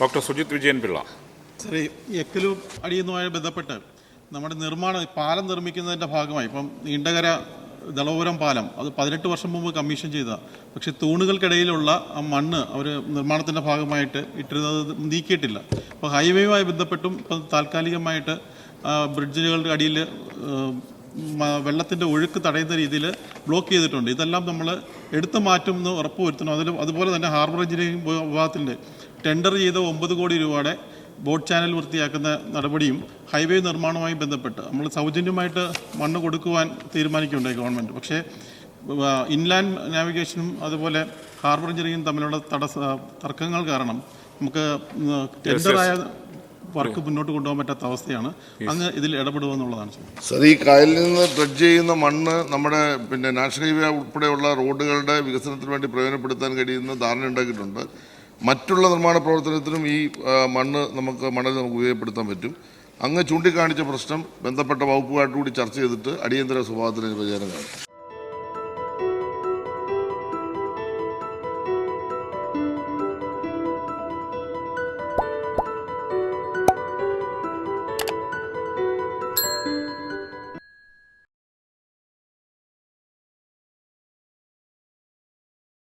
Doctor Sujith Vijayan Pillai. ഈ എക്കലു അടിയുന്നതുമായി ബന്ധപ്പെട്ട് നമ്മുടെ നിർമ്മാണം പാലം നിർമ്മിക്കുന്നതിന്റെ ഭാഗമായി ഇപ്പം നീണ്ടകര ദളപുരം പാലം അത് പതിനെട്ട് വർഷം മുമ്പ് കമ്മീഷൻ ചെയ്ത പക്ഷേ തൂണുകൾക്കിടയിലുള്ള ആ മണ്ണ് അവർ നിർമ്മാണത്തിന്റെ ഭാഗമായിട്ട് ഇട്ടിരുന്നത് നീക്കിയിട്ടില്ല. അപ്പോൾ ഹൈവേയുമായി ബന്ധപ്പെട്ടും ഇപ്പം താൽക്കാലികമായിട്ട് ബ്രിഡ്ജുകളുടെ അടിയിൽ വെള്ളത്തിന്റെ ഒഴുക്ക് തടയുന്ന രീതിയിൽ ബ്ലോക്ക് ചെയ്തിട്ടുണ്ട്. ഇതെല്ലാം നമ്മൾ എടുത്തു മാറ്റുമെന്ന് ഉറപ്പ് വരുത്തണം അതിൽ അതുപോലെ തന്നെ ഹാർബർ എഞ്ചിനീയറിംഗ് വിഭാഗത്തിന്റെ ടെൻഡർ ചെയ്ത ഒമ്പത് കോടി രൂപയുടെ ബോട്ട് ചാനൽ വൃത്തിയാക്കുന്ന നടപടിയും ഹൈവേ നിർമ്മാണവുമായി ബന്ധപ്പെട്ട് നമ്മൾ സൗജന്യമായിട്ട് മണ്ണ് കൊടുക്കുവാൻ തീരുമാനിക്കുന്നുണ്ട് ഗവൺമെന്റ് പക്ഷേ ഇൻലാൻഡ് നാവിഗേഷനും അതുപോലെ ഹാർബർ എഞ്ചിനീയറിംഗും തമ്മിലുള്ള തടസ്സ തർക്കങ്ങൾ കാരണം നമുക്ക് ടെൻഡറായ വർക്ക് മുന്നോട്ട് കൊണ്ടുപോകാൻ പറ്റാത്ത അവസ്ഥയാണ്. അങ്ങ് ഇതിൽ ഇടപെടുമെന്നുള്ളതാണ് സാർ സർ ഈ കായലിൽ നിന്ന് ഡ്രഡ്ജ് ചെയ്യുന്ന മണ്ണ് നമ്മുടെ പിന്നെ നാഷണൽ ഹൈവേ ഉൾപ്പെടെയുള്ള റോഡുകളുടെ വികസനത്തിന് വേണ്ടി പ്രയോജനപ്പെടുത്താൻ കഴിയുന്ന ധാരണ ഉണ്ടാക്കിയിട്ടുണ്ട്. മറ്റുള്ള നിർമ്മാണ പ്രവർത്തനത്തിനും ഈ മണ്ണ് നമുക്ക് മണൽ നമുക്ക് ഉപയോഗപ്പെടുത്താൻ പറ്റും. അങ്ങ് ചൂണ്ടിക്കാണിച്ച പ്രശ്നം ബന്ധപ്പെട്ട വകുപ്പുമായിട്ട് കൂടി ചർച്ച ചെയ്തിട്ട് അടിയന്തര സ്വഭാവത്തിന് പരിഹാരം കാണും.